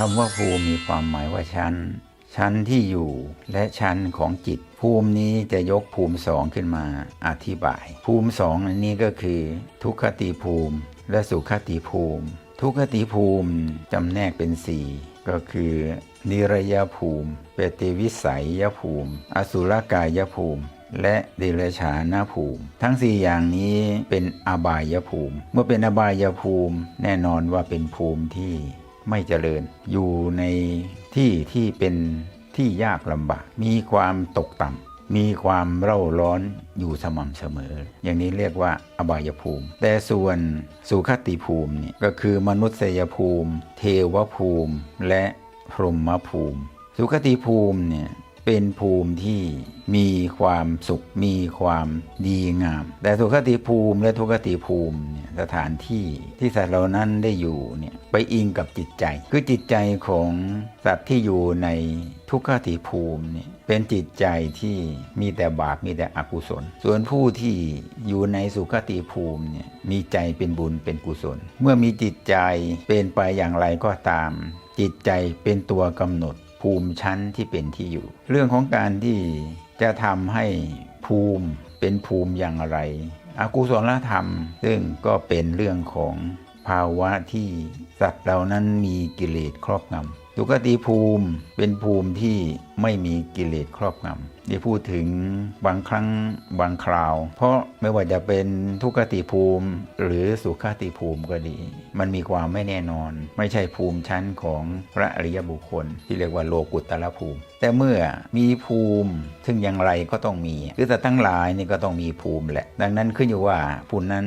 คำว่าภูมิมีความหมายว่าชั้น ชั้นที่อยู่และชั้นของจิต ภูมินี้จะยกภูมิสองขึ้นมาอธิบาย ภูมิสองอันนี้ก็คือ ทุกขติภูมิ และสุขติภูมิ ทุกขติภูมิจำแนกเป็นสี่ก็คือ นิรยภูมิ เปติวิสัยยภูมิ อสุรกายภูมิและเดรัจฉานภูมิ ทั้งสี่อย่างนี้เป็นอบายภูมิ เมื่อเป็นอบายภูมิ แน่นอนว่าเป็นภูมิที่ ไม่เจริญ อยู่ในที่ที่เป็นที่ยากลำบาก มีความตกต่ำ มีความเร่าร้อนอยู่สม่ำเสมอ อย่างนี้เรียกว่าอบายภูมิ แต่ส่วนสุขติภูมิเนี่ยก็คือมนุษยภูมิ เทวภูมิ และพรหมภูมิ สุขติภูมิเนี่ย เป็นภูมิที่มีความสุขมีความดีงาม แต่สุขติภูมิและทุกขติภูมิเนี่ยสถานที่ที่สัตว์เหล่านั้นได้อยู่เนี่ยไปอิงกับจิตใจ คือจิตใจของสัตว์ที่อยู่ในทุกขติภูมิเนี่ยเป็นจิตใจที่มีแต่บาปมีแต่อกุศล ส่วนผู้ที่อยู่ในสุขติภูมิเนี่ยมีใจเป็นบุญเป็นกุศล เมื่อมีจิตใจเป็นไปอย่างไรก็ตาม จิตใจเป็นตัวกำหนด ภูมิชั้นที่เป็นที่อยู่ เรื่องของการที่จะทำให้ภูมิเป็นภูมิอย่างไรอกุศลธรรม ซึ่งก็เป็นเรื่องของภาวะที่สัตว์เรานั้นมีกิเลสครอบงำ ทุกติภูมิเป็นภูมิที่ไม่มีกิเลสครอบงำที่พูดถึงบางครั้งบางคราว เพราะไม่ว่าจะเป็นทุกขติภูมิหรือสุขติภูมิก็ดี มันมีความไม่แน่นอน ไม่ใช่ภูมิชั้นของพระอริยบุคคล ที่เรียกว่าโลกุตตรภูมิ แต่เมื่อมีภูมิซึ่งอย่างไรก็ต้องมีคือแต่ทั้งหลายนี่ก็ต้องมีภูมิแหละ ดังนั้นขึ้นอยู่ว่าผู้นั้น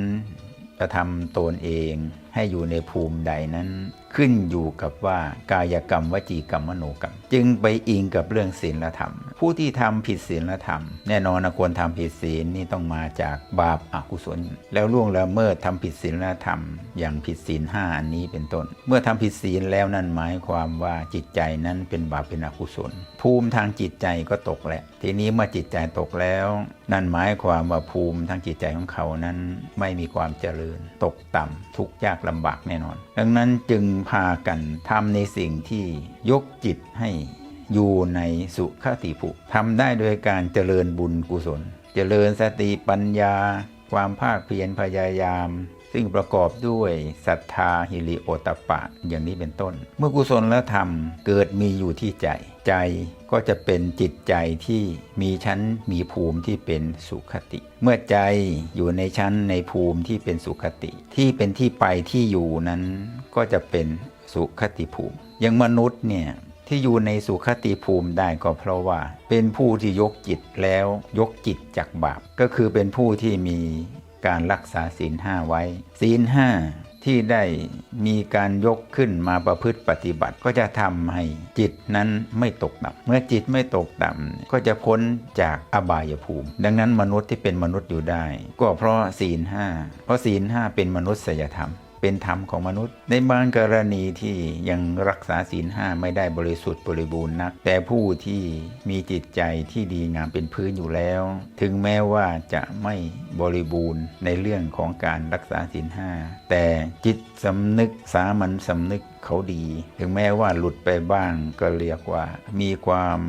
จะทำตนเองให้อยู่ในภูมิใดนั้น ขึ้นอยู่กับว่ากายกรรมวจีกรรมมโนกรรม จึงไปอิงกับเรื่องศีลธรรม ผู้ที่ทำผิดศีลธรรม แน่นอนควรทำผิดศีลนี่ต้องมาจากบาปอกุศล แล้วล่วงละเมิดทำผิดศีลธรรม อย่างผิดศีลห้าอันนี้เป็นต้น เมื่อทำผิดศีลแล้วนั่นหมายความว่าจิตใจนั้นเป็นบาปเป็นอกุศล ภูมิทางจิตใจก็ตกแหละทีนี้เมื่อจิตใจตกแล้ว นั่นหมายความว่าภูมิทางจิตใจของเขานั้นไม่มีความเจริญ ตกต่ำทุกข์ยากลำบากแน่นอน ดังนั้นจึงพากันทำในสิ่งที่ยกจิตให้อยู่ในสุขติภูมิทำได้โดยการเจริญบุญกุศล เจริญสติปัญญา ความภาคเพียรพยายาม ซึ่งประกอบด้วยศรัทธาฮิริโอตปปะ อย่างนี้เป็นต้น เมื่อกุศลและธรรมเกิดมีอยู่ที่ใจ ใจก็จะเป็นจิตใจที่มีชั้นมีภูมิที่เป็นสุขติ เมื่อใจอยู่ในชั้นในภูมิที่เป็นสุขติ ที่เป็นที่ไปที่อยู่นั้นก็จะเป็นสุขติภูมิ อย่างมนุษย์เนี่ยที่อยู่ในสุขติภูมิได้ก็เพราะว่า เป็นผู้ที่ยกจิตแล้วยกจิตจากบาป ก็คือเป็นผู้ที่มี การรักษาศีลห้าไว้ ศีลห้าที่ได้มีการยกขึ้นมาประพฤติปฏิบัติก็จะทำให้จิตนั้นไม่ตกต่ำเมื่อจิตไม่ตกต่ำก็จะพ้นจากอบายภูมิ ดังนั้นมนุษย์ที่เป็นมนุษย์อยู่ได้ ก็เพราะศีลห้าเพราะศีลห้าเป็นมนุษยธรรม เป็นธรรมของมนุษย์ ในบางกรณีที่ยังรักษาศีลห้าไม่ได้บริสุทธิ์บริบูรณ์นัก แต่ผู้ที่มีจิตใจที่ดีงามเป็นพื้นอยู่แล้ว ถึงแม้ว่าจะไม่บริบูรณ์ในเรื่องของการรักษาศีลห้าแต่จิตสำนึกสามัญสำนึก เขาดี ถึงแม้ว่าหลุดไปบ้างก็เรียกว่า มีความ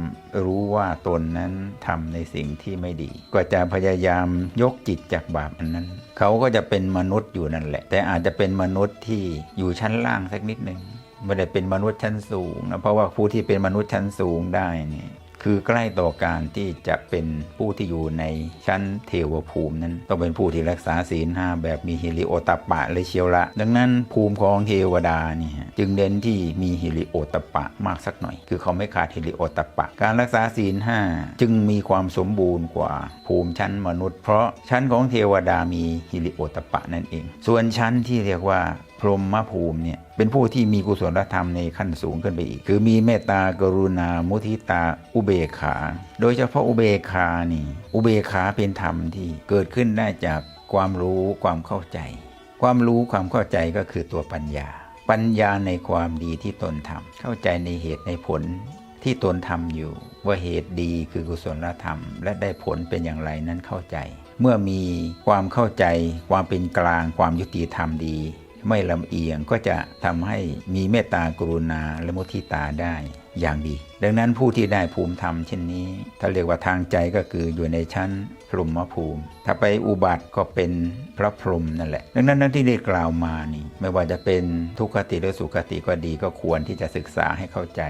รู้ว่าตนนั้นทำในสิ่งที่ไม่ดี ก็จะพยายามยกจิตจากบาปอันนั้น เขาก็จะเป็นมนุษย์อยู่นั่นแหละ แต่อาจจะเป็นมนุษย์ที่อยู่ชั้นล่างสักนิดหนึ่งไม่ได้เป็นมนุษย์ชั้นสูงนะเพราะว่าผู้ที่เป็นมนุษย์ชั้นสูงได้เนี่ย คือใกล้ต่อการที่จะเป็นผู้ที่อยู่ในชั้นเทวภูมินั้น ต้องเป็นผู้ที่รักษาศีลห้าแบบมีฮิริโอตปปะเลยเชียวละ ดังนั้นภูมิของเทวดาเนี่ยจึงเด่นที่มีฮิริโอตปปะมากสักหน่อย คือเขาไม่ขาดฮิริโอตปปะ การรักษาศีลห้าจึงมีความสมบูรณ์กว่าภูมิชั้นมนุษย์ เพราะชั้นของเทวดามีฮิริโอตปะนั่นเอง ส่วนชั้นที่เรียกว่า พรหมภูมิเนี่ยเป็นผู้ที่มีกุศลธรรมในขั้นสูงขึ้นไปอีก คือมีเมตตากรุณา มุทิตา อุเบกขา โดยเฉพาะอุเบกขานี่ อุเบกขาเป็นธรรมที่เกิดขึ้นได้จากความรู้ความเข้าใจ ความรู้ความเข้าใจก็คือตัวปัญญา ปัญญาในความดีที่ตนทำเข้าใจในเหตุในผลที่ตนทำอยู่ ว่าเหตุดีคือกุศลธรรม และได้ผลเป็นอย่างไรนั้นเข้าใจ เมื่อมีความเข้าใจความเป็นกลางความยุติธรรมดี ไม่ลำเอียงก็จะทำให้มีเมตตากรุณาและมุทิตาได้อย่างดี ดังนั้นผู้ที่ได้ภูมิธรรมเช่นนี้ ถ้าเรียกว่าทางใจก็คืออยู่ในชั้นพรหมภูมิ ถ้าไปอุบัติก็เป็นพระพรหมนั่นแหละ ดังนั้นนั้นที่ได้กล่าวมานี่ ไม่ว่าจะเป็นทุกขติหรือสุขติก็ดีก็ควรที่จะศึกษาให้เข้าใจ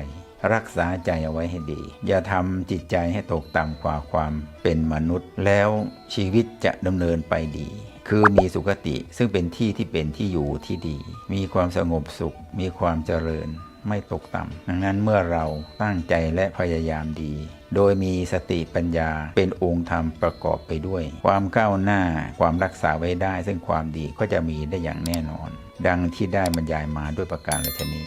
รักษาใจเอาไว้ให้ดี อย่าทำจิตใจให้ตกต่ำกว่าความเป็นมนุษย์ แล้วชีวิตจะดำเนินไปดี คือมีสุขติซึ่งเป็นที่ที่เป็นที่อยู่ที่ดี มีความสงบสุข มีความเจริญ ไม่ตกต่ำดังนั้นเมื่อเราตั้งใจและพยายามดี โดยมีสติปัญญาเป็นองค์ธรรมประกอบไปด้วย ความก้าวหน้าความรักษาไว้ได้ ซึ่งความดีก็จะมีได้อย่างแน่นอน ดังที่ได้บรรยายมาด้วยประการราชนี้